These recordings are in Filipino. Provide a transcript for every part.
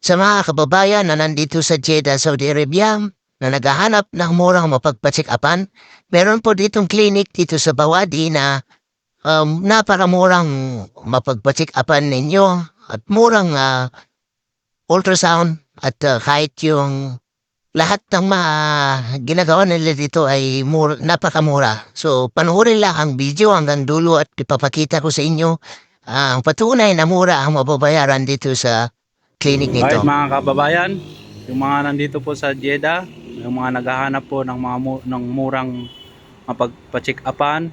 sa mga kababayan na nandito sa Jeddah, Saudi Arabia na naghahanap ng murang mapagpacheck upan. Meron po ditong clinic dito sa Bawadi na um, napakamurang mapagpacheck upan ninyo at murang ah, ultrasound at ah, kahit yung lahat ng mga ginagawa nila dito ay mur- napakamura. So, panoorin lang ang video hanggang dulo at ipapakita ko sa inyo ang patunay na mura ang mababayaran dito sa clinic nito. Alright mga kababayan, yung mga nandito po sa Jeddah, yung mga naghahanap po ng mga mu- ng murang mapagpa-check upan,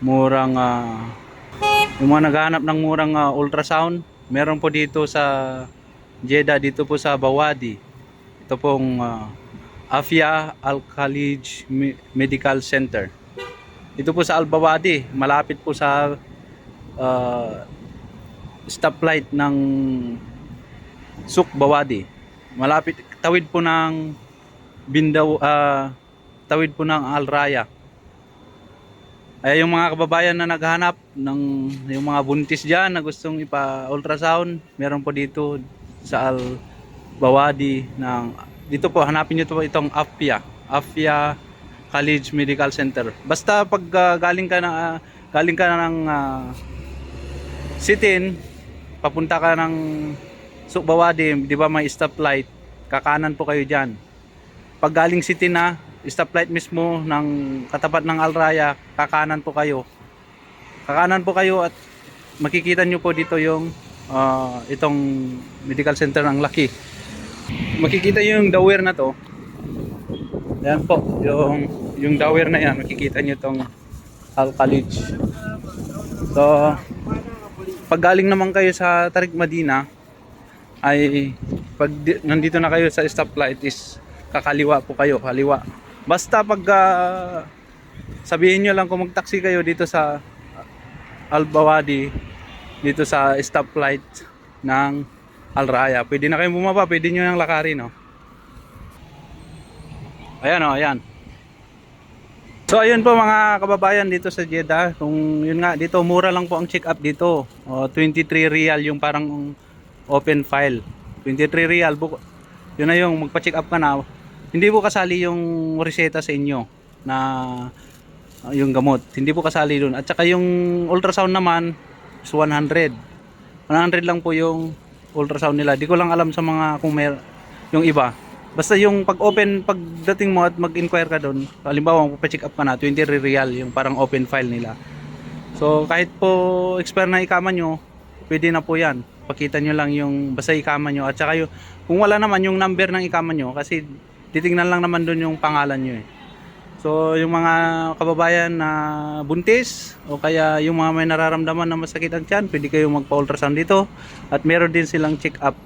murang ah, yung mga naghahanap ng murang ah, ultrasound, meron po dito sa Jeddah, dito po sa Bawadi. Ito pong ah, Afia Al Khalij Me- Medical Center. Dito po sa Al Bawadi, malapit po sa ah, stoplight ng Suk Bawadi. Malapit tawid po ng Bindaw ah, tawid po ng Al Raya. Ay yung mga kababayan na naghahanap ng yung mga buntis diyan na gustong ipa-ultrasound, meron po dito sa Al Bawadi ng dito po hanapin niyo po itong Afia, Afia College Medical Center. Basta pag ah, galing ka na ah, galing ka na ng ah, Sitin, papunta ka ng Sukbawadi, di ba may stoplight, kakanan po kayo dyan. Pag galing City na, stoplight mismo ng katapat ng Alraya, kakanan po kayo. Kakanan po kayo at makikita nyo po dito yung ah, itong medical center ng Laki. Makikita yung dawer na to. Yan po, yung, yung dawer na yan, makikita nyo itong Al College. So, pag galing naman kayo sa Tarik Madina ay pag di- nandito na kayo sa stoplight is kakaliwa po kayo, kaliwa. Basta pag ah, sabihin nyo lang kung magtaksi kayo dito sa Al Bawadi dito sa stoplight ng Al Raya. Pwede na kayong bumaba, pwede nyo nang lakarin, no? Ayan, oh, ayan. So ayun po mga kababayan dito sa Jeddah, kung yun nga dito mura lang po ang check up dito. O 23 real yung parang open file. 23 real bu yun na yung magpa-check up ka na. Hindi po kasali yung reseta sa inyo na uh, yung gamot. Hindi po kasali doon. At saka yung ultrasound naman is 100. 100 lang po yung ultrasound nila. Di ko lang alam sa mga kung may yung iba. Basta yung pag-open, pagdating mo at mag-inquire ka doon, halimbawa magpa-check up ka na, 20 real yung parang open file nila. So kahit po expire na ikama nyo, pwede na po yan. Pakita nyo lang yung basta ikama nyo at saka yung, kung wala naman yung number ng ikama nyo kasi titingnan lang naman doon yung pangalan nyo eh. So yung mga kababayan na buntis o kaya yung mga may nararamdaman na masakit ang tiyan, pwede kayong magpa-ultrasound dito at meron din silang check up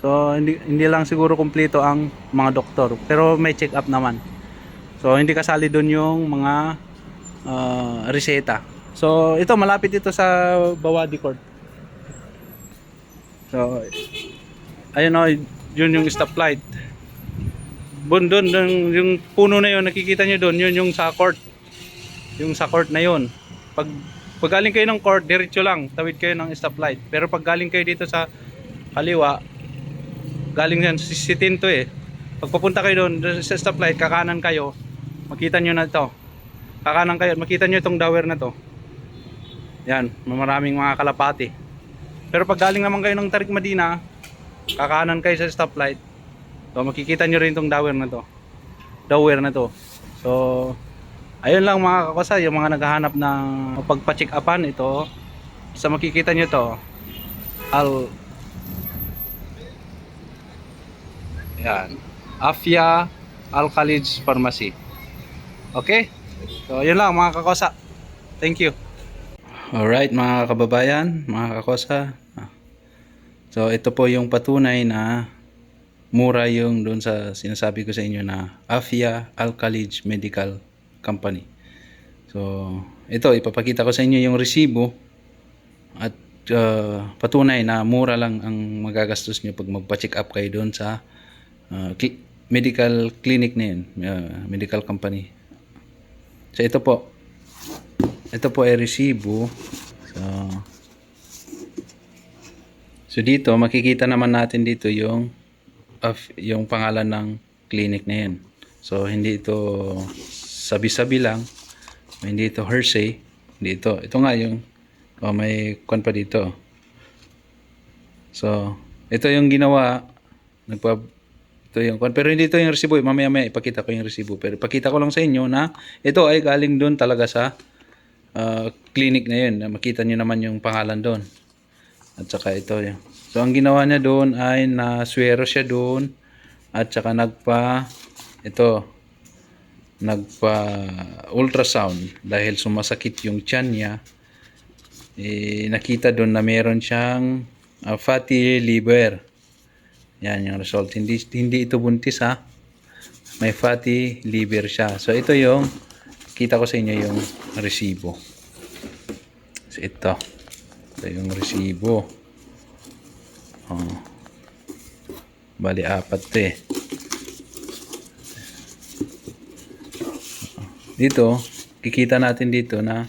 So hindi hindi lang siguro kumpleto ang mga doktor, pero may check up naman. So hindi kasali doon yung mga ah, reseta. So ito malapit ito sa Bawadi Court. So ayun o, yun yung stoplight. Bun doon, yung puno na yun, nakikita nyo doon, yun yung sa court. Yung sa court na yun. Pag, pag galing kayo ng court, diretso lang, tawid kayo ng stoplight. Pero pag galing kayo dito sa kaliwa, galing yan si sitin to eh pag papunta kayo doon sa stoplight kakanan kayo makita nyo na to kakanan kayo makita nyo itong dower na to yan maraming mga kalapati pero pag galing naman kayo ng Tarik Madina kakanan kayo sa stoplight so makikita nyo rin itong dower na to dower na to so ayun lang mga kakasa yung mga naghahanap ng pagpa-check upan ito sa makikita nyo to al Yan. Afia Al Khalij Pharmacy. Okay? So, yun lang mga kakosa. Thank you. Alright mga kababayan, mga kakosa. So, ito po yung patunay na mura yung doon sa sinasabi ko sa inyo na Afia Al Khalij Medical Company. So, ito ipapakita ko sa inyo yung resibo at uh, patunay na mura lang ang magagastos nyo pag magpa-check up kayo doon sa uh, cli- medical clinic na yun, uh, medical company. So ito po, ito po ay resibo. So, so dito, makikita naman natin dito yung of yung pangalan ng clinic na yan. So hindi ito sabi-sabi lang, hindi ito Hershey, hindi ito. Ito nga yung oh, may kwan pa dito. So, ito yung ginawa nagpa ito yung kwan. Pero hindi ito yung resibo. Mamaya maya ipakita ko yung resibo. Pero ipakita ko lang sa inyo na ito ay galing doon talaga sa ah, clinic na yun. Makita nyo naman yung pangalan doon. At saka ito yun. So, ang ginawa niya doon ay naswero siya doon. At saka nagpa, ito, nagpa ultrasound dahil sumasakit yung tiyan niya. Eh, nakita doon na meron siyang ah, fatty liver. Yan yung result. Hindi, hindi ito buntis ha. May fatty liver siya. So, ito yung, kita ko sa inyo yung resibo. So, ito. Ito yung resibo. Oh. Bali, apat to eh. Dito, kikita natin dito na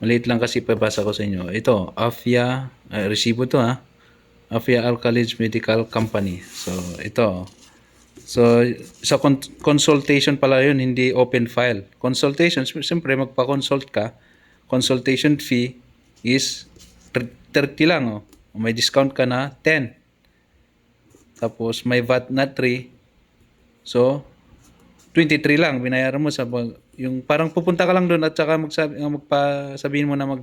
maliit lang kasi pabasa ko sa inyo. Ito, Afia, uh, resibo to ha. Afia Alkalis Medical Company. So, ito. So, sa con- consultation pala yun, hindi open file. Consultation, siyempre magpa-consult ka. Consultation fee is 30 lang. Oh. May discount ka na 10. Tapos may VAT na 3. So, 23 lang binayaran mo sa yung parang pupunta ka lang doon at saka magsabi uh, magpasabihin mo na mag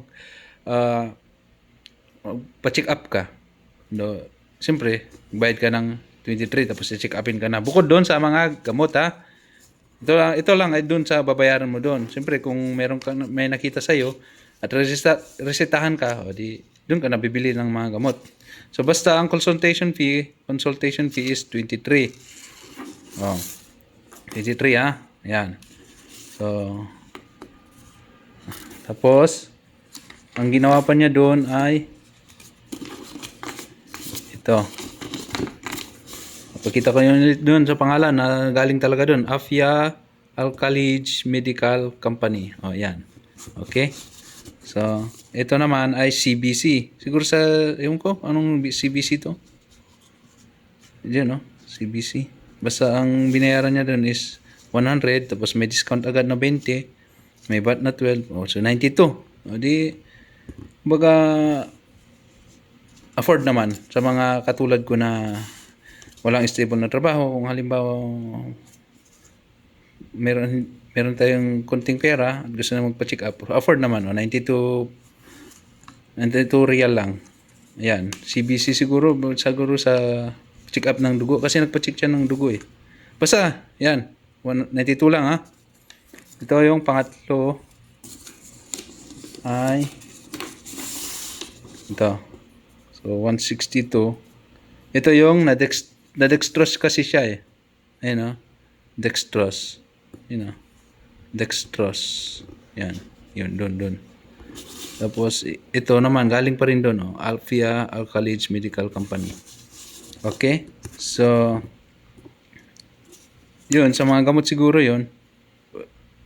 ah, pa-check up ka. No, siyempre, bayad ka ng 23 tapos i-check upin ka na. Bukod doon sa mga gamot ha. Ito lang, ito lang ay doon sa babayaran mo doon. Siyempre kung meron ka may nakita sa iyo at reseta, resetahan ka, o di doon ka nabibili ng mga gamot. So basta ang consultation fee, consultation fee is 23. Oh. 23 ha. Yan. So, tapos, ang ginawa pa niya doon ay ito. Pakita ko yun doon sa pangalan na galing talaga doon. Afia Alkalij Medical Company. O, yan. Okay? So, ito naman ay CBC. Siguro sa, ewan ko, anong CBC to? Diyan, no? CBC. Basta ang binayaran niya doon is 100, tapos may discount agad na 20, may VAT na 12, oh, so 92. O di, baga, afford naman sa mga katulad ko na walang stable na trabaho. Kung halimbawa, meron, meron tayong konting pera at gusto na magpa-check up, afford naman, oh, 92, 92 real lang. Ayan, CBC siguro, siguro sa check up ng dugo kasi nagpa-check siya ng dugo eh. Basta, yan. 192 lang ha. Ito yung pangatlo ay ito. So 162. Ito yung nadex nadextrose kasi siya eh. Ayun oh. Dextrose. Yun oh. Dextrose. Yan. Yun, doon, doon. Tapos, ito naman, galing pa rin doon, oh. Alphia Alkalij Medical Company. Okay? So, yun, sa mga gamot siguro yun,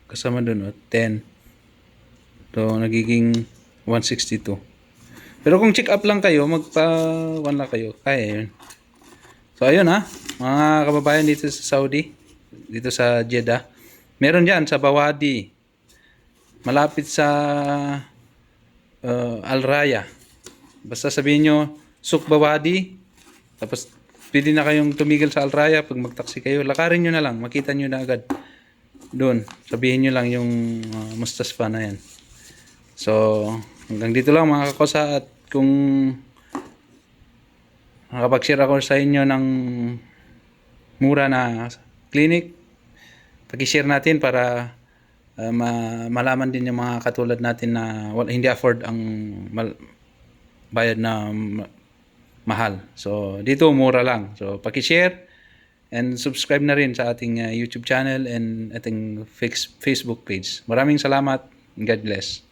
kasama doon, oh, 10. So, nagiging 162. Pero kung check up lang kayo, magpa 1 lang kayo, kaya yun. So, ayun ha, mga kababayan dito sa Saudi, dito sa Jeddah. Meron dyan sa Bawadi, malapit sa uh, Al Raya. Basta sabihin nyo, Suk Bawadi, tapos pwede na kayong tumigil sa Al Raya pag magtaksi kayo. Lakarin nyo na lang, makita nyo na agad. Doon, sabihin nyo lang yung uh, Mustasfa na yan. So, hanggang dito lang mga kakosa at kung nakapag-share ako sa inyo ng mura na clinic, pag-share natin para uh, ma- malaman din yung mga katulad natin na wala, hindi afford ang mal- bayad na ma- mahal. So, dito mura lang. So, paki-share and subscribe na rin sa ating uh, YouTube channel and ating fix- Facebook page. Maraming salamat. God bless.